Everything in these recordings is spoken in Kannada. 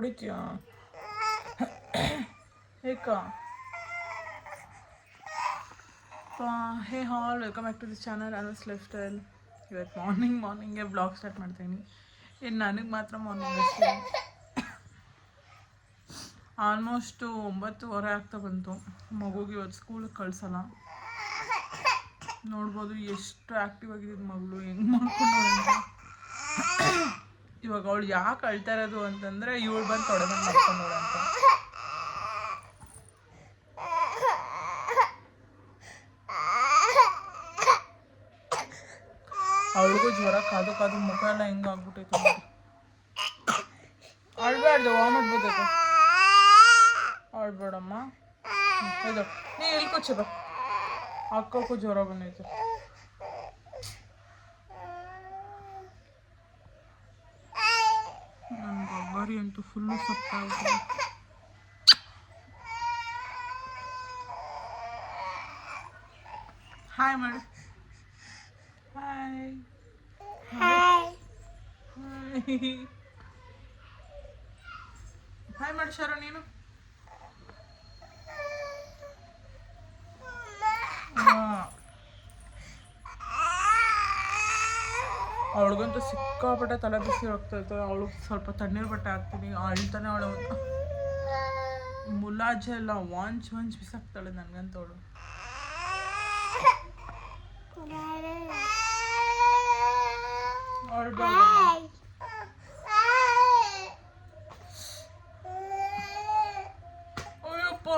ಹೊಡಿತೀಯ ಏಕ hey all welcome back to this channel anus lifestyle ಇವತ್ತು ಮಾರ್ನಿಂಗ್ ಮಾರ್ನಿಂಗೆ ಬ್ಲಾಗ್ ಸ್ಟಾರ್ಟ್ ಮಾಡ್ತೀನಿ ಇನ್ನು ನನಗೆ ಮಾತ್ರ ಮಾರ್ನಿಂಗ್ ಅಷ್ಟೇ ಆಲ್ಮೋಸ್ಟು ಒಂಬತ್ತುವರೆ ಆಗ್ತಾ ಬಂತು ಮಗುಗೆ ಇವತ್ತು ಸ್ಕೂಲಿಗೆ ಕಳ್ಸಲ್ಲ ನೋಡ್ಬೋದು ಎಷ್ಟು ಆ್ಯಕ್ಟಿವ್ ಆಗಿದ್ದು ಮಗಳು ಹೆಂಗೆ ಮಾಡ್ಕೊಂಡು ಅಂತ ಇವಾಗ ಅವಳು ಯಾಕೆ ಅಳ್ತಾ ಇರೋದು ಅಂತಂದ್ರೆ ಇವಳು ಬಂದು ತೊಡೆ ಬಂದು ಮಾಡ್ಕೊಂಡವಳು ಅಂತ. ಅವಳಿಗೂ ಜ್ವರ ಕಾದು ಕಾದು ಮುಖ ಎಲ್ಲ ಹೆಂಗೆ ಆಗ್ಬಿಟ್ಟೈತೆ. ಅಳ್ಬಾರ್ದು ವಾಮಿಟ್ ಬರ್ತೈತೆ ಅಳ್ಬೇಡಮ್ಮ. ಹ್ಮ್, ಇದು ನೀ ಇಲ್ಕೊಚ್ಚ ಕೂಚೆ ಬಾ. ಅಕ್ಕಕ್ಕೂ ಜ್ವರ ಬಂದೈತೆ. ನನ್ನ ಬಬ್ಬಾರಿ ಅಂತೂ ಫುಲ್ಲು ಸಪ್ಪಾಗಿದೆ ಹಾಯ್ ಮಾಡಿ ಹಾಯ್ ಹಾಯ್ ಹಾಯ್ ಮಾಡಿ ಶರ ನೀನು? ಅವಳಿಗಂತೂ ಸಿಕ್ಕಾಪಟ್ಟೆ ತಲೆ ಬಿಸಿ ಹೋಗ್ತೈತೆ ಅವಳು ಸ್ವಲ್ಪ ತಣ್ಣೀರು ಬಟ್ಟೆ ಹಾಕ್ತೀನಿ, ಅಳ್ತಾನೆ ಅವಳು. ಮುಲಾಜೆ ಎಲ್ಲ ವಾಂಚ್ ವಾಂಚ್ ಬಿಸಾಕ್ತಾಳೆ ನನಗಂತ ಅವಳು. ಅಳ್ಬಾರ್ದು ಅಯ್ಯಪ್ಪ.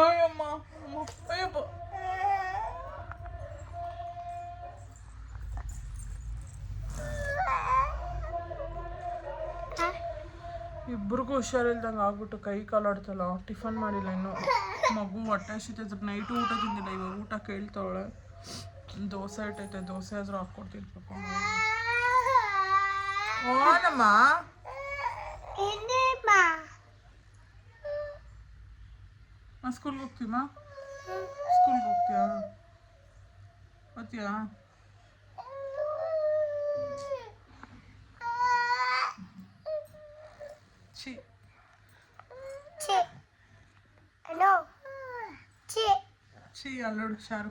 ಅಯ್ಯಮ್ಮ. ಹುಷಾರಿಲ್ದಂಗೆ ಆಗ್ಬಿಟ್ಟು ಕೈ ಕಾಲಾಡ್ತಲ್ಲ ಟಿಫನ್ ಮಾಡಿಲ್ಲ ಇನ್ನು. ಮಗು ಹೊಟ್ಟೆ ಹಸಿತೈತೆ ನೈಟು ಊಟ ತಿಂದಿಲ್ಲ ಇವಾಗ ಊಟ ಕೇಳ್ತಾವಳೆ. ದೋಸೆ ಇಟ್ಟೈತೆ ದೋಸೆ ಆದ್ರೂ ಹಾಕ್ಕೊಡ್ತೀನಿ ಪಾಪ ಓನಮ್ಮ? ನಾ ಸ್ಕೂಲ್ಗೆ ಹೋಗ್ತೀಮಾ ಸ್ಕೂಲ್ಗೆ ಹೋಗ್ತೀಯಾ? ಹೋಗ್ತೀಯಾ ಛೀ. ಛೀ ಅಲ್ಲೋಡು ಶಾರು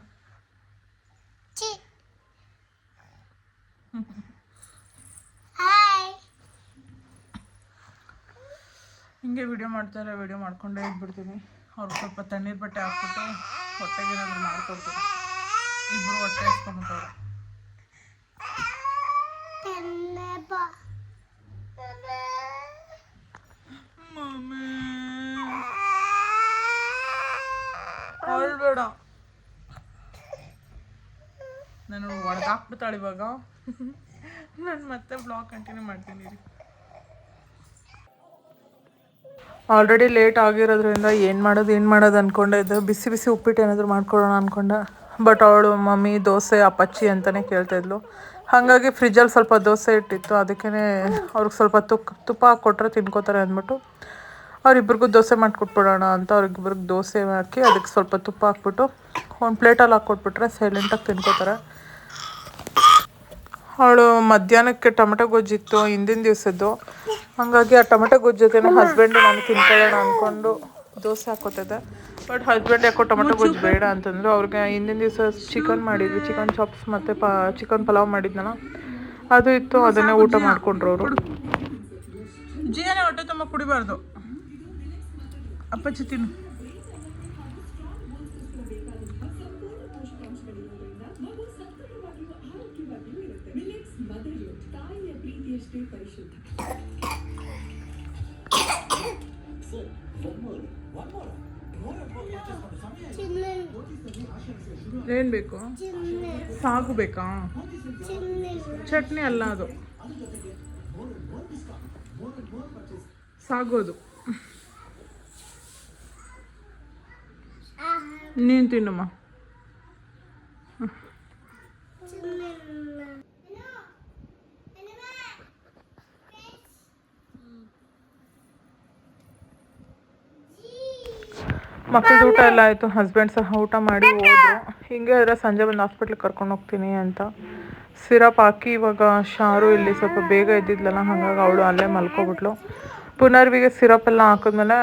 ಹಿಂಗೆ ವಿಡಿಯೋ ಮಾಡ್ತಾರೆ ವಿಡಿಯೋ ಮಾಡ್ಕೊಂಡೇ ಇದ್ಬಿಡ್ತೀನಿ ಅವ್ರಿಗೆ ಸ್ವಲ್ಪ ತಣ್ಣೀರು ಬಟ್ಟೆ ಹಾಕ್ಬಿಟ್ಟು ಹೊಟ್ಟೆಗೆ ಏನಾದ್ರು ಮಾಡ್ಕೊಡ್ತೀನಿ ಇಬ್ಬರು ಹೊಟ್ಟೆ ಹಸ್ಕೊಂಬಿಟ್ಟವ್ರೆ ಮಮ್ಮಿ ಅಳ್ಬೇಡ ನಾನು ಒಡೆದಾಕ್ಬಿಡ್ತಾಳೆ ಇವಾಗ. ನಾನು ಮತ್ತೆ ಬ್ಲಾಗ್ ಕಂಟಿನ್ಯೂ ಮಾಡ್ತೀನಿ ರೀ ಆಲ್ರೆಡಿ ಲೇಟ್ ಆಗಿರೋದ್ರಿಂದ ಏನು ಮಾಡೋದು ಏನು ಮಾಡೋದು ಅಂದ್ಕೊಂಡೆ ಇದ್ದೆ ಬಿಸಿ ಬಿಸಿ ಉಪ್ಪಿಟ್ಟು ಏನಾದರೂ ಮಾಡ್ಕೊಡೋಣ ಅಂದ್ಕೊಂಡೆ ಬಟ್ ಅವಳು ಮಮ್ಮಿ ದೋಸೆ ಅಪ್ಪಚ್ಚಿ ಅಂತಲೇ ಕೇಳ್ತಾಯಿದ್ಲು ಹಾಗಾಗಿ ಫ್ರಿಜ್ಜಲ್ಲಿ ಸ್ವಲ್ಪ ದೋಸೆ ಇಟ್ಟಿತ್ತು. ಅದಕ್ಕೇ ಅವ್ರಿಗೆ ಸ್ವಲ್ಪ ತುಪ್ಪ ತುಪ್ಪ ಹಾಕ್ಕೊಟ್ರೆ ತಿನ್ಕೋತಾರೆ ಅಂದ್ಬಿಟ್ಟು. ಅವ್ರಿಬ್ರಿಗೂ ದೋಸೆ ಮಾಡಿಕೊಟ್ಬಿಡೋಣ ಅಂತ ಅವ್ರಿಗಿಬ್ರಿಗೆ ದೋಸೆ ಹಾಕಿ ಅದಕ್ಕೆ ಸ್ವಲ್ಪ ತುಪ್ಪ ಹಾಕ್ಬಿಟ್ಟು ಒಂದು ಪ್ಲೇಟಲ್ಲಿ ಹಾಕ್ಕೊಟ್ಬಿಟ್ರೆ ಸೈಲೆಂಟಾಗಿ ತಿನ್ಕೋತಾರೆ. ಅವಳು ಮಧ್ಯಾಹ್ನಕ್ಕೆ ಟೊಮೆಟೊ ಗೊಜ್ಜಿತ್ತು ಹಿಂದಿನ ದಿವಸದ್ದು. ಹಾಗಾಗಿ ಆ ಟೊಮೆಟೊ ಗೊಜ್ಜು ಜೊತೆನೇ ಹಸ್ಬೆಂಡು ನಾನು ತಿನ್ಕೊಳ್ಳೋಣ ಅಂದ್ಕೊಂಡು ದೋಸೆ ಹಾಕೋತಿದ್ದೆ ಬಟ್ ಹಸ್ಬೆಂಡ್ ಯಾಕೋ ಟೊಮೆಟೊ ಗೊಜ್ಜು ಬೇಡ ಅಂತಂದ್ರು. ಅವ್ರಿಗೆ ಹಿಂದಿನ ದಿವಸ ಚಿಕನ್ ಮಾಡಿದ್ವಿ ಚಿಕನ್ ಚಾಪ್ಸ್ ಮತ್ತು ಪ ಚಿಕನ್ ಪಲಾವ್ ಮಾಡಿದ್ನಲ್ಲ, ಅದು ಇತ್ತು, ಅದನ್ನೇ ಊಟ ಮಾಡಿಕೊಂಡ್ರು ಅವರು. ಜೀವನ ಹೊಟ್ಟೆ ತುಂಬ ಕುಡಿಬಾರ್ದು. ಅಪ್ಪಚ್ಚಿ ತಿನ್ನು ಏನು ಬೇಕು ಸಾಗು ಬೇಕಾ ಚಟ್ನಿ ಅಲ್ಲ ಅದು ಸಾಗೋದು ನೀನು ತಿನ್ನಮ್ಮ. ಮಕ್ಕಳ ಊಟ ಎಲ್ಲ ಆಯಿತು ಹಸ್ಬೆಂಡ್ ಸಹ ಊಟ ಮಾಡಿ ಹೋದ್ರು. ಹಿಂಗೆ ಆದರೆ ಸಂಜೆ ಬಂದು ಹಾಸ್ಪಿಟ್ಲಿಗೆ ಕರ್ಕೊಂಡು ಹೋಗ್ತೀನಿ ಅಂತ. ಸಿರಪ್ ಹಾಕಿ ಇವಾಗ ಶಾರು ಇಲ್ಲಿ ಸ್ವಲ್ಪ ಬೇಗ ಎದ್ದಿದ್ಲಲ್ಲ, ಹಾಗಾಗಿ ಅವಳು ಅಲ್ಲೇ ಮಲ್ಕೊಬಿಟ್ಲು. ಪುನರ್ವಿಗೆ ಸಿರಪ್ ಎಲ್ಲ ಹಾಕಿದ್ಮೇಲೆ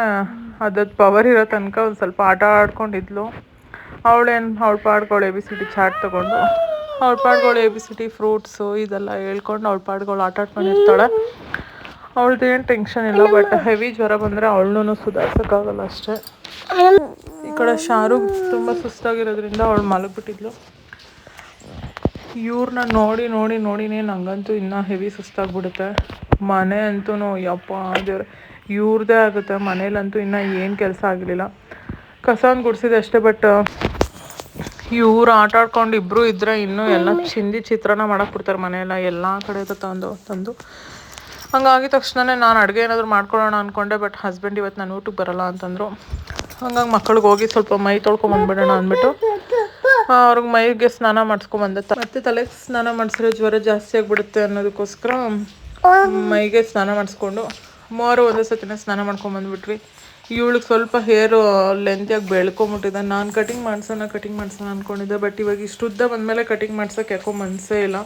ಅದಕ್ಕೆ ಪವರ್ ಇರೋ ತನಕ ಒಂದು ಸ್ವಲ್ಪ ಆಟ ಆಡ್ಕೊಂಡಿದ್ಲು. ಅವಳೇನು, ಅವಳ ಪಾಡ್ಗಳು A B C D chart ತೊಗೊಂಡು, ಅವಳ ಪಾಡ್ಗಳು A B C D fruits ಇದೆಲ್ಲ ಹೇಳ್ಕೊಂಡು ಅವಳ ಪಾಡ್ಗಳು ಆಟ ಆಡ್ಕೊಂಡಿರ್ತಾಳೆ ಅವಳದ್ದು ಏನು ಟೆನ್ಷನ್ ಇಲ್ಲ ಬಟ್ ಹೆವಿ ಜ್ವರ ಬಂದರೆ ಅವಳನ್ನೂ ಸುಧಾರ್ಸೋಕ್ಕಾಗಲ್ಲ ಅಷ್ಟೇ. ಈ ಕಡೆ ಶಾರು ತುಂಬ ಸುಸ್ತಾಗಿರೋದ್ರಿಂದ ಅವಳು ಮಲಗಿಬಿಟ್ಟಿದ್ಲು. ಇವ್ರನ್ನ ನೋಡಿ ನೋಡಿ, ನೋಡಿನೇ ನನಗಂತೂ ಇನ್ನೂ ಹೆವಿ ಸುಸ್ತಾಗ್ಬಿಡುತ್ತೆ. ಮನೆ ಅಂತೂ ಯಪ್ಪ ದೇವ್ರ. ಇವ್ರದ್ದೇ ಆಗುತ್ತೆ. ಮನೇಲಂತೂ ಇನ್ನೂ ಏನು ಕೆಲಸ ಆಗಲಿಲ್ಲ. ಕಸನ ಗುಡಿಸಿದೆ ಅಷ್ಟೇ ಬಟ್ ಇವ್ರು ಆಟ ಆಡ್ಕೊಂಡು ಇಬ್ಬರು ಇದ್ದರೆ ಇನ್ನೂ ಎಲ್ಲ ಚಿಂದಿ ಚಿತ್ರಾನ್ನ ಮಾಡಕ್ಕೆ ಬಿಡ್ತಾರೆ ಮನೆಯೆಲ್ಲ. ಎಲ್ಲ ಕಡೆ ತಂದು ತಂದು. ಹಂಗಾಗಿದ ತಕ್ಷಣನೇ ನಾನು ಅಡುಗೆ ಏನಾದರೂ ಮಾಡ್ಕೊಳ್ಳೋಣ ಅಂದ್ಕೊಂಡೆ ಬಟ್ ಹಸ್ಬೆಂಡ್ ಇವತ್ತು ನಾನು ಊಟಕ್ಕೆ ಬರಲ್ಲ ಅಂತಂದರು. ಹಂಗಾಗಿ ಮಕ್ಕಳಿಗೆ ಹೋಗಿ ಸ್ವಲ್ಪ ಮೈ ತೊಳ್ಕೊಂಬಂದ್ಬಿಡೋಣ ಅಂದ್ಬಿಟ್ಟು ಅವ್ರಿಗೆ ಮೈಗೆ ಸ್ನಾನ ಮಾಡಿಸ್ಕೊಂಬಂದೆ ಮತ್ತೆ ತಲೆಗೆ ಸ್ನಾನ ಮಾಡಿಸಿದ್ರೆ ಜ್ವರ ಜಾಸ್ತಿ ಆಗಿಬಿಡುತ್ತೆ ಅನ್ನೋದಕ್ಕೋಸ್ಕರ ಮೈಗೆ ಸ್ನಾನ ಮಾಡಿಸ್ಕೊಂಡು ಮೂವರು ಒಂದೇ ಸತಿನ ಸ್ನಾನ ಮಾಡ್ಕೊಂಬಂದ್ಬಿಟ್ವಿ. ಇವಳಿಗೆ ಸ್ವಲ್ಪ ಹೇರು ಲೆಂತಿಯಾಗಿ ಬೆಳ್ಕೊಂಬಿಟ್ಟಿದೆ. ನಾನು ಕಟಿಂಗ್ ಮಾಡ್ಸೋಣ ಕಟಿಂಗ್ ಮಾಡ್ಸೋಣ ಅಂದ್ಕೊಂಡಿದ್ದೆ ಬಟ್ ಇವಾಗ ಇಷ್ಟು ಉದ್ದ ಬಂದಮೇಲೆ ಕಟಿಂಗ್ ಮಾಡ್ಸೋಕೆ ಯಾಕೋ ಮನಸ್ಸೇ ಇಲ್ಲ.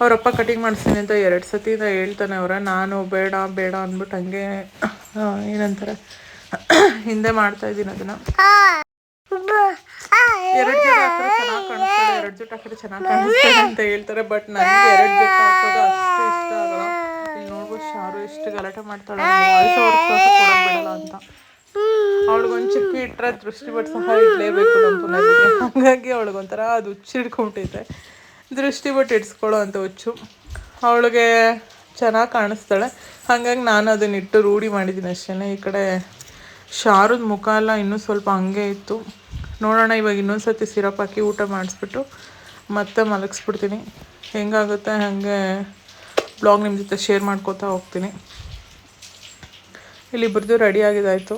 ಅವರಪ್ಪ ಕಟಿಂಗ್ ಮಾಡಿಸ್ತೀನಿ ಅಂತ ಎರಡು ಸತಿಯಿಂದ ಹೇಳ್ತಾನೆ ಅವರ. ನಾನು ಬೇಡ ಬೇಡ ಅಂದ್ಬಿಟ್ಟು ಹಂಗೆ ಏನಂತಾರೆ? ಹಿಂದೆ ಮಾಡ್ತಾ ಇದ್ದೀನಿ ಅದನ್ನು. ಎರಡು ಜೊತೆ ಚೆನ್ನಾಗಿ ಕಾಣಿಸ್ತಾರೆ ಎರಡು ಜೊತೆ ಹಾಕಿದ್ರೆ ಚೆನ್ನಾಗಿ ಕಾಣಿಸ್ತಾರೆ ಅಂತ ಹೇಳ್ತಾರೆ. ಬಟ್ ನನಗೆ ಎರಡು ಜೊತೆ ಹಾಕೋದು ಅಷ್ಟು ಇಷ್ಟ ಆಗಲ್ಲ. ಇಲ್ಲಿ ನೋಡ್ಬೋದು ಶಾರು ಎಷ್ಟು ಗಲಾಟೆ ಮಾಡ್ತಾಳೆ ಅಂತ ಅವಳಿಗೊಂದು ಚಿಕ್ಕ ಇಟ್ಟರೆ ದೃಷ್ಟಿ ಬಟ್ ಸಹ ಇಡ್ಲೇಬೇಕು ನಮ್ಮ ಪುನರಿಗೆ ಹಾಗಾಗಿ ಅವಳಿಗೊಂಥರ ಅದು ಹುಚ್ಚು ಹಿಡ್ಕೊಂಬಿಟ್ಟೈತೆ ದೃಷ್ಟಿ ಬಟ್ ಇಡ್ಸ್ಕೊಳ್ಳೋ ಅಂತ ಹುಚ್ಚು. ಅವಳಿಗೆ ಚೆನ್ನಾಗಿ ಕಾಣಿಸ್ತಾಳೆ. ಹಾಗಾಗಿ ನಾನು ಅದನ್ನ ಇಟ್ಟು ರೂಢಿ ಮಾಡಿದ್ದೀನಿ ಅಷ್ಟೇ ಈ ಕಡೆ ಶಾರದ ಮುಖ ಎಲ್ಲ ಇನ್ನೂ ಸ್ವಲ್ಪ ಹಂಗೆ ಇತ್ತು. ನೋಡೋಣ ಇವಾಗ ಇನ್ನೊಂದು ಸತಿ ಸಿರಪ್ ಹಾಕಿ ಊಟ ಮಾಡಿಸ್ಬಿಟ್ಟು ಮತ್ತೆ ಮಲಗಿಸ್ಬಿಡ್ತೀನಿ. ಹೆಂಗಾಗುತ್ತೆ ಹಾಗೆ ಬ್ಲಾಗ್ ನಿಮ್ಮ ಜೊತೆ ಶೇರ್ ಮಾಡ್ಕೋತಾ ಹೋಗ್ತೀನಿ. ಇಲ್ಲಿಬ್ಬರದು ರೆಡಿ ಆಗಿದ್ದಾಯಿತು.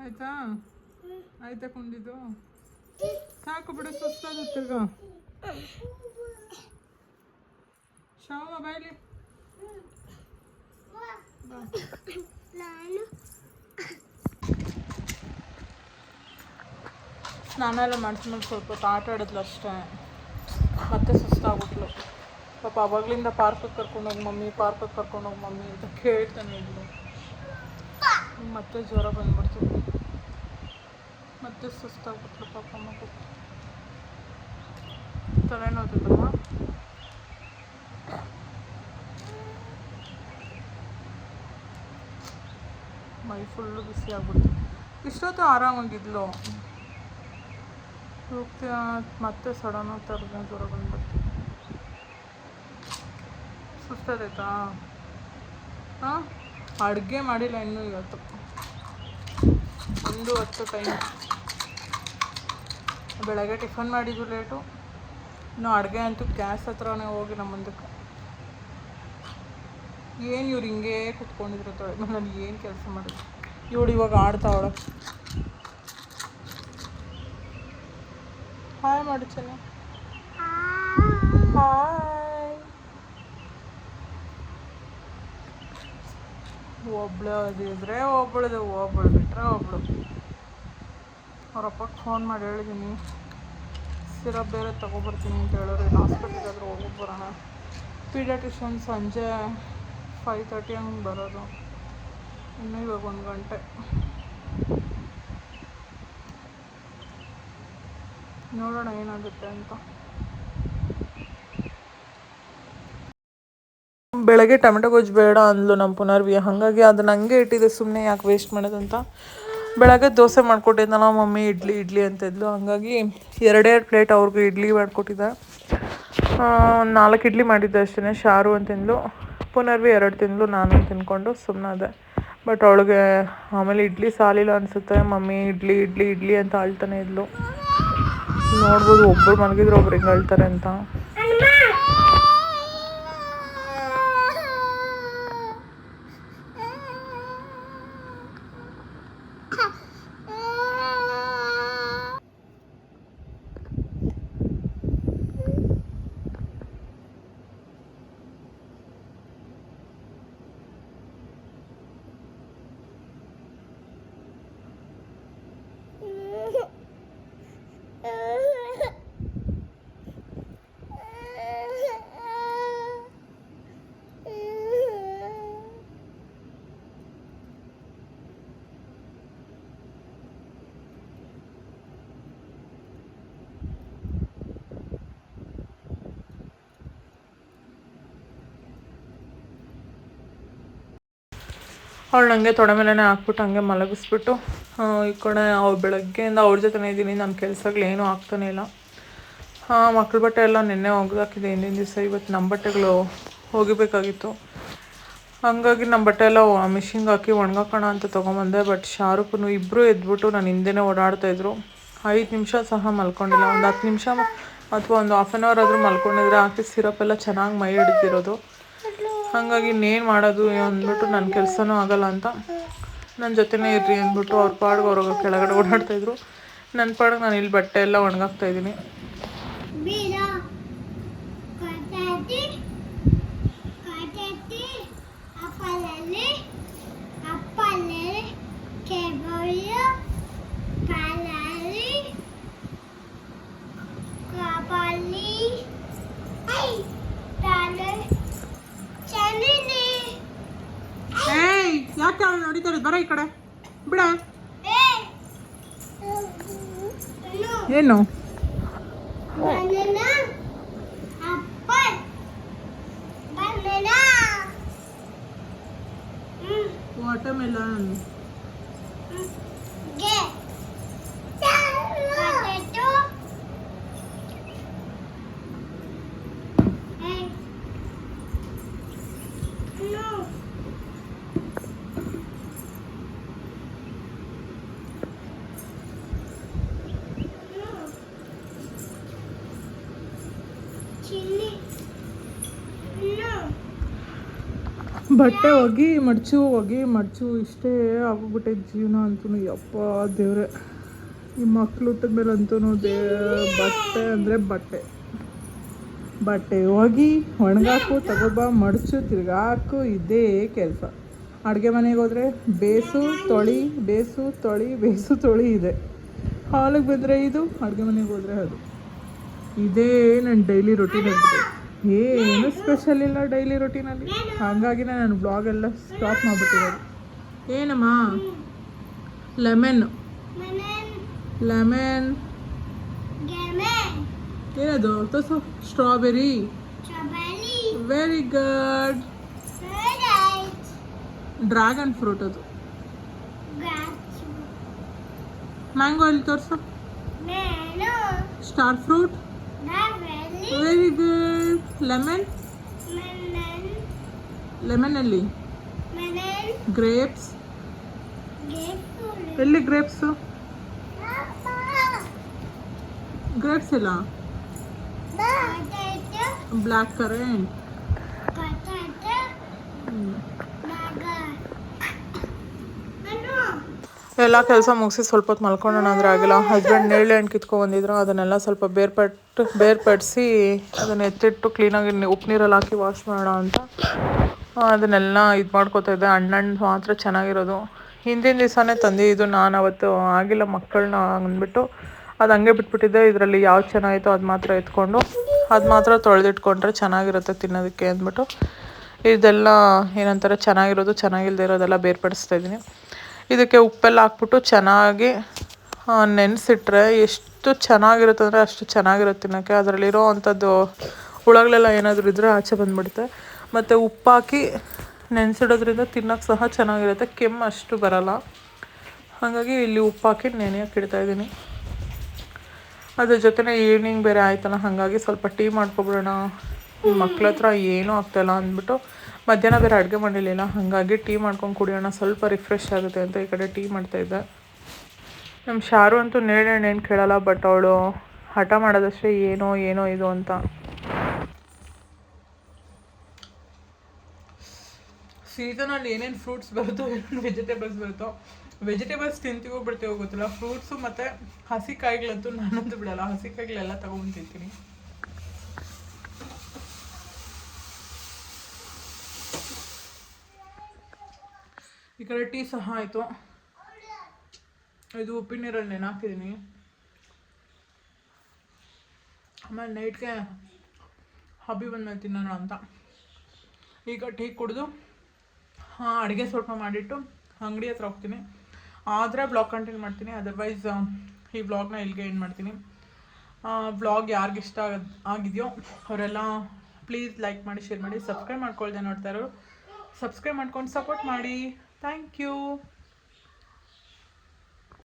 ಆಯ್ತಾ? ಆಯ್ತಾ ಕುಂದಿದ್ದು ಸಾಕು ಬಿಡು ಸುಸ್ತಾಗುತ್ತೆ ಈಗ ಶಾವ, ಬಾಯ್ಲಿ. ಸ್ನಾನ ಎಲ್ಲ ಮಾಡಿಸ್ಮೇಲೆ ಸ್ವಲ್ಪ ಹೊತ್ತು ಆಟ ಆಡಿದ್ಲು ಅಷ್ಟೇ. ಮತ್ತೆ ಸುಸ್ತಾಗ್ಬಿಟ್ಲು. ಪಾಪ ಅವಾಗ್ಲಿಂದ ಪಾರ್ಕಿಗೆ ಕರ್ಕೊಂಡೋಗಿ ಮಮ್ಮಿ ಪಾರ್ಕಿಗೆ ಕರ್ಕೊಂಡೋಗಿ ಮಮ್ಮಿ ಅಂತ ಕೇಳ್ತಾನೆ ಇದ್ಲು. ಮತ್ತೆ ಜ್ವರ ಬಂದ್ಬಿಡ್ತು. ಮತ್ತೆ ಸುಸ್ತಾಗ್ಬಿಟ್ಲು ಪಾಪ ಮಗು. ತಲೆನೋದಿಲ್ಲ ಮೈ ಫುಲ್ಲು ಬಿಸಿ ಆಗ್ಬಿಡ್ತು. ಇಷ್ಟೊತ್ತು ಆರಾಮಾಗಿದ್ಲು ಹೋಗ್ತಾ ಮತ್ತೆ ಸಡನ್ ಥರದ ಜ್ವರ ಬಂದ್ಬಿಡ್ತು. ಸುಸ್ತಾದೈತಾ ಹಾಂ? ಅಡುಗೆ ಮಾಡಿಲ್ಲ ಇನ್ನೂ ಇವತ್ತು. ಒಂದು ಹತ್ತು ಟೈಮ್ ಬೆಳಗ್ಗೆ ಟಿಫನ್ ಮಾಡಿದ್ದು ಲೇಟು. ಇನ್ನು ಅಡುಗೆ ಅಂತೂ ಗ್ಯಾಸ್ ಹತ್ರನೇ ಹೋಗಿ ನಮ್ಮ ಮುಂದಕ್ಕೆ ಏನು ಇವ್ರು ಹಿಂಗೆ ಕುತ್ಕೊಂಡಿದ್ರು ತೊಳೆ ನಾನು ಏನು ಕೆಲಸ ಮಾಡಿದ್ರು ಇವಳು ಇವಾಗ ಆಡ್ತಾವಳೆ ಹಾಯ್ ಮಾಡಿ ಚೆನ್ನ ಹಾಯ್ ಒಬ್ಳು ಅದಿದ್ರೆ ಒಬ್ಳದು, ಒಬ್ಳು ಬಿಟ್ರೆ ಒಬ್ಳು. ಅವ್ರಪ್ಪಗೆ ಫೋನ್ ಮಾಡಿ ಹೇಳಿದ್ದೀನಿ ಸಿರಪ್ ಬೇರೆ ತೊಗೊಬರ್ತೀನಿ ಅಂತ ಹೇಳೋರು ಇನ್ನು ಹಾಸ್ಪಿಟ್ಲಿಗಾದ್ರೂ ಹೋಗಿ ಬರೋಣ. ಪೀಡಿಯಾಟ್ರಿಷನ್ ಸಂಜೆ ಫೈವ್ ತರ್ಟಿ ಹಂಗೆ ಬರೋದು. ಇನ್ನೂ ಇವಾಗ ಒಂದು ಗಂಟೆ. ನೋಡೋಣ ಏನಾಗುತ್ತೆ ಅಂತ. ಬೆಳಗ್ಗೆ ಟೊಮೆಟೊ ಗೊಜ್ಜು ಬೇಡ ಅಂದ್ಲು ನಮ್ಮ ಪುನರ್ವಿ ಹಾಗಾಗಿ ಅದನ್ನ ಹಂಗೆ ಇಟ್ಟಿದೆ ಸುಮ್ಮನೆ ಯಾಕೆ ವೇಸ್ಟ್ ಮಾಡೋದಂತ. ಬೆಳಗ್ಗೆ ದೋಸೆ ಮಾಡಿಕೊಟ್ಟಿದ್ದಲ್ಲ ಮಮ್ಮಿ ಇಡ್ಲಿ ಇಡ್ಲಿ ಅಂತಿದ್ಲು ಹಾಗಾಗಿ ಎರಡೆರಡು ಪ್ಲೇಟ್ ಅವ್ರಿಗೂ ಇಡ್ಲಿ ಮಾಡಿಕೊಟ್ಟಿದ್ದ. ನಾಲ್ಕು ಇಡ್ಲಿ ಮಾಡಿದ್ದೆ ಅಷ್ಟೇ ಶಾರು ಅಂತ ತಿಂದ್ಲು. ಪುನರ್ವಿ ಎರಡು ತಿಂದ್ಲು, ನಾನು ತಿನ್ಕೊಂಡು ಸುಮ್ಮನಾದೆ ಬಟ್ ಅವಳಿಗೆ ಆಮೇಲೆ ಇಡ್ಲಿ ಸಾಲಿಲ್ಲ ಅನಿಸುತ್ತೆ, ಮಮ್ಮಿ ಇಡ್ಲಿ ಇಡ್ಲಿ ಇಡ್ಲಿ ಅಂತ ಅಳ್ತಾನೆ ಇದ್ಲು. ನೋಡ್ಬೋದು ಒಬ್ಬರು ಮಲಗಿದ್ರು ಒಬ್ರು ಹಿಂಗೆ ಅಳ್ತಾರೆ ಅಂತ. ಅವಳು ನನಗೆ ತೊಡೆ ಮೇಲೇ ಹಾಕ್ಬಿಟ್ಟು ಹಂಗೆ ಮಲಗಿಸ್ಬಿಟ್ಟು ಈ ಕಡೆ ಅವ್ಳು ಬೆಳಗ್ಗೆಯಿಂದ ಅವ್ರ ಜೊತೆನೇ ಇದ್ದೀನಿ ನನ್ನ ಕೆಲಸಗಳೇನೂ ಆಗ್ತಾನೆ ಇಲ್ಲ. ಮಕ್ಳ ಬಟ್ಟೆ ಎಲ್ಲ ನಿನ್ನೆ ಒಗ್ದಾಕಿದೆ, ಹಿಂದಿನ ದಿವಸ ಇವತ್ತು ನಮ್ಮ ಬಟ್ಟೆಗಳು ಹೋಗಿಬೇಕಾಗಿತ್ತು ಹಂಗಾಗಿ ನಮ್ಮ ಬಟ್ಟೆ ಎಲ್ಲ ಮಿಷಿನ್ಗೆ ಹಾಕಿ ಒಣಗಾಕೋಣ ಅಂತ ತೊಗೊಂಬಂದೆ, ಬಟ್ ಶಾರುಖನು ಇಬ್ಬರು ಎದ್ಬಿಟ್ಟು ನಾನು ಹಿಂದೆನೇ ಓಡಾಡ್ತಾಯಿದ್ರು ಐದು ನಿಮಿಷ ಸಹ ಮಲ್ಕೊಂಡಿಲ್ಲ, ಒಂದು ಹತ್ತು ನಿಮಿಷ ಅಥವಾ ಒಂದು ಹಾಫ್ ಆನ್ ಅವರ್ ಆದರೂ ಮಲ್ಕೊಂಡಿದ್ರೆ, ಹಾಕಿ ಸಿರಪ್ ಎಲ್ಲ ಚೆನ್ನಾಗಿ ಮೈ ಹಿಡಿದಿರೋದು. ಹಾಗಾಗಿ ಇನ್ನೇನು ಮಾಡೋದು ಅಂದ್ಬಿಟ್ಟು ನನ್ನ ಕೆಲಸನೂ ಆಗಲ್ಲ ಅಂತ ನನ್ನ ಜೊತೆನೇ ಇರ್ರಿ ಅಂದ್ಬಿಟ್ಟು ಅವ್ರ ಪಾಡ್ಗೆ ಅವ್ರಿಗೆ ಕೆಳಗಡೆ ಓಡಾಡ್ತಾಯಿದ್ರು ನನ್ನ ಪಾಡಿಗೆ ನಾನು ಇಲ್ಲಿ ಬಟ್ಟೆ ಎಲ್ಲ ಒಣಗಾಕ್ತಾ ನಡೀತಾರೆ ಬರ ಈ ಕಡೆ. ಬಿಡ. ಏನು? Banana. Apple. ಬಟ್ಟೆ ಒಗಿ ಮಡ್ಚು ಒಗಿ ಮಡ್ಚು ಇಷ್ಟೇ ಆಗೋಗ್ಬಿಟ್ಟೈತೆ ಜೀವನ ಅಂತೂ. ಯಪ್ಪ ದೇವ್ರೆ, ಈ ಮಕ್ಳು ಹುಟ್ಟಿದ ಮೇಲೆ ಅಂತೂ ದೇ, ಬಟ್ಟೆ ಅಂದರೆ ಬಟ್ಟೆ. ಬಟ್ಟೆ ಹೋಗಿ ಒಣಗಾಕು ತಗೋಬಾ ಮಡಚು, ತಿರ್ಗಾಕು, ಇದೇ ಕೆಲಸ. ಅಡುಗೆ ಮನೆಗೆ ಹೋದರೆ ಬೇಸು, ತೊಳಿ ಬೇಸು ತೊಳಿ ಬೇಸು, ತೊಳಿ ಇದೆ. ಹಾಲಿಗೆ ಬಂದರೆ ಇದು, ಅಡುಗೆ ಮನೆಗೆ ಹೋದರೆ ಅದು. ಇದೇ ನನ್ನ ಡೈಲಿ ರೊಟೀನ್ ಆಗ್ಬಿಟ್ಟೆ ಏನು ಸ್ಪೆಷಲ್ ಇಲ್ಲ ಡೈಲಿ ರೊಟೀನಲ್ಲಿ ಹಾಗಾಗಿ ನಾನು ಬ್ಲಾಗ್ ಎಲ್ಲ ಸ್ಟಾಪ್ ಮಾಡ್ಬಿಟ್ಟಿರೋದು. ಏನಮ್ಮ? ಲೆಮನ್ ಲೆಮನ್ ಏನದು? ತೋಸು strawberry very good dragon fruit ಅದು. ಮ್ಯಾಂಗೋ ಅಲ್ಲಿ ತೋರಿಸು. Star fruit very good lemon manan ಲೆಮನಲ್ಲಿ manan grapes grapefruit ಎಲ್ಲಿ ಗ್ರೇಪ್ಸು Papa ಗ್ರೇಪ್ಸ್ ಇಲ್ಲ potato ಬ್ಲ್ಯಾಕ್ ಕರೆಂಟ್ ಎಲ್ಲ ಕೆಲಸ ಮುಗಿಸಿ ಸ್ವಲ್ಪ ಹೊತ್ತು ಮಲ್ಕೊಳ್ಳೋಣ ಅಂದ್ರೆ ಆಗಿಲ್ಲ. ಹಸ್ಬೆಂಡ್ ನೇರಳೆ ಹಣ್ಣು ಕಿತ್ಕೊಂಡು ಬಂದಿದ್ರು, ಅದನ್ನೆಲ್ಲ ಸ್ವಲ್ಪ ಬೇರ್ಪಟ್ಟು, ಬೇರ್ಪಡಿಸಿ ಅದನ್ನು ಎತ್ತಿಟ್ಟು ಕ್ಲೀನಾಗಿ ಉಪ್ಪು ನೀರಲ್ಲಿ ಹಾಕಿ ವಾಶ್ ಮಾಡೋಣ ಅಂತ. ಅದನ್ನೆಲ್ಲ ಇದು ಮಾಡ್ಕೋತಾ ಇದ್ದೆ. ಹಣ್ಣು ಮಾತ್ರ ಚೆನ್ನಾಗಿರೋದು. ಹಿಂದಿನ ದಿವಸನೇ ತಂದಿದ್ದು ನಾನು ಅವತ್ತು ಆಗಿಲ್ಲ ಮಕ್ಕಳನ್ನ ಅಂದ್ಬಿಟ್ಟು. ಅದು ಹಂಗೆ ಬಿಟ್ಬಿಟ್ಟಿದ್ದೆ. ಇದರಲ್ಲಿ ಯಾವ್ದು ಚೆನ್ನಾಗಿತ್ತು ಅದು ಮಾತ್ರ ಎತ್ಕೊಂಡು, ಅದು ಮಾತ್ರ ತೊಳೆದಿಟ್ಕೊಂಡ್ರೆ ಚೆನ್ನಾಗಿರುತ್ತೆ ತಿನ್ನೋದಕ್ಕೆ ಅಂದ್ಬಿಟ್ಟು. ಇದೆಲ್ಲ ಏನಂತಾರೆ, ಚೆನ್ನಾಗಿರೋದು ಚೆನ್ನಾಗಿಲ್ಲದೆ ಇರೋದೆಲ್ಲ ಬೇರ್ಪಡಿಸ್ತಾ ಇದ್ದೀನಿ. ಇದಕ್ಕೆ ಉಪ್ಪೆಲ್ಲ ಹಾಕ್ಬಿಟ್ಟು ಚೆನ್ನಾಗಿ ನೆನೆಸಿಟ್ರೆ ಎಷ್ಟು ಚೆನ್ನಾಗಿರುತ್ತೆ ಅಂದರೆ ಅಷ್ಟು ಚೆನ್ನಾಗಿರುತ್ತೆ ತಿನ್ನೋಕ್ಕೆ. ಅದರಲ್ಲಿರೋ ಅಂಥದ್ದು ಹುಳಗಳೆಲ್ಲ ಏನಾದರೂ ಇದ್ದರೆ ಆಚೆ ಬಂದ್ಬಿಡುತ್ತೆ. ಮತ್ತು ಉಪ್ಪಾಕಿ ನೆನೆಸಿಡೋದ್ರಿಂದ ತಿನ್ನೋಕ್ಕೆ ಸಹ ಚೆನ್ನಾಗಿರುತ್ತೆ. ಕೆಮ್ಮು ಅಷ್ಟು ಬರಲ್ಲ. ಹಾಗಾಗಿ ಇಲ್ಲಿ ಉಪ್ಪಾಕಿ ನೆನೆಯೋಕೆ ಇಡ್ತಾ ಇದ್ದೀನಿ. ಅದ್ರ ಜೊತೆನೇ ಈವ್ನಿಂಗ್ ಬೇರೆ ಆಯ್ತಲ್ಲ, ಹಾಗಾಗಿ ಸ್ವಲ್ಪ ಟೀ ಮಾಡ್ಕೊಬಿಡೋಣ. ಮಕ್ಳ ಹತ್ರ ಏನೂ ಆಗ್ತಾಯಿಲ್ಲ ಅಂದ್ಬಿಟ್ಟು ಮಧ್ಯಾಹ್ನ ಬೇರೆ ಅಡುಗೆ ಮಾಡಿರಲಿಲ್ಲ, ಹಾಗಾಗಿ ಟೀ ಮಾಡ್ಕೊಂಡು ಕುಡಿಯೋಣ, ಸ್ವಲ್ಪ ರಿಫ್ರೆಶ್ ಆಗುತ್ತೆ ಅಂತ ಈ ಕಡೆ ಟೀ ಮಾಡ್ತಾಯಿದ್ದೆ ನಮ್ಮ ಶಾರು ಅಂತೂ ನೇರಳೆ ಏನು ಕೇಳಲ್ಲ ಬಟ್ ಅವಳು ಹಠ ಮಾಡೋದಷ್ಟೇ ಏನೋ ಏನೋ ಇದು ಅಂತ. ಸೀಸನಲ್ಲಿ ಏನೇನು ಫ್ರೂಟ್ಸ್ ಬರುತ್ತೋ, ಏನೇನು ವೆಜಿಟೇಬಲ್ಸ್ ಬರುತ್ತೋ ವೆಜಿಟೇಬಲ್ಸ್ ತಿಂತೀವೋ ಬಿಡ್ತೀವೋ ಗೊತ್ತಿಲ್ಲ. ಫ್ರೂಟ್ಸು ಮತ್ತು ಹಸಿ ಕಾಯಿಗಳಂತೂ ನಾನಂತೂ ಬಿಡಲ್ಲ. ಹಸಿ ಕಾಯಿಗಳೆಲ್ಲ ತಗೊಂಡು ತಿಂತೀನಿ. ಈ ಕಡೆ ಟೀ ಸಹ ಆಯಿತು. ಇದು ಉಪ್ಪಿನೀರಲ್ಲಿ ನೆನೆ ಹಾಕಿದ್ದೀನಿ ಆಮೇಲೆ ನೈಟ್ಗೆ ಹಬ್ಬಿ ಬಂದ್ಮೇಲೆ ತಿನ್ನೋಣ ಅಂತ. ಈಗ ಟೀ ಕುಡಿದು, ಹಾಂ, ಅಡುಗೆ ಸ್ವಲ್ಪ ಮಾಡಿಟ್ಟು ಅಂಗಡಿ ಹತ್ರ ಹೋಗ್ತೀನಿ. ಆದರೆ ಬ್ಲಾಗ್ ಕಂಟಿನ್ಯೂ ಮಾಡ್ತೀನಿ ಅದರ್ವೈಸ್ ಈ ಬ್ಲಾಗ್ನ ಇಲ್ಲಿಗೆ ಏನು ಮಾಡ್ತೀನಿ. ಬ್ಲಾಗ್ ಯಾರಿಗೆ ಇಷ್ಟ ಆಗಿದೆಯೋ, ಅವರೆಲ್ಲ ಪ್ಲೀಸ್ ಲೈಕ್ ಮಾಡಿ ಶೇರ್ ಮಾಡಿ ಸಬ್ಸ್ಕ್ರೈಬ್ ಮಾಡ್ಕೊಳ್ದೆ ನೋಡ್ತಾ ಇರೋರು. ಸಬ್ಸ್ಕ್ರೈಬ್ ಮಾಡ್ಕೊಂಡು ಸಪೋರ್ಟ್ ಮಾಡಿ. Thank you.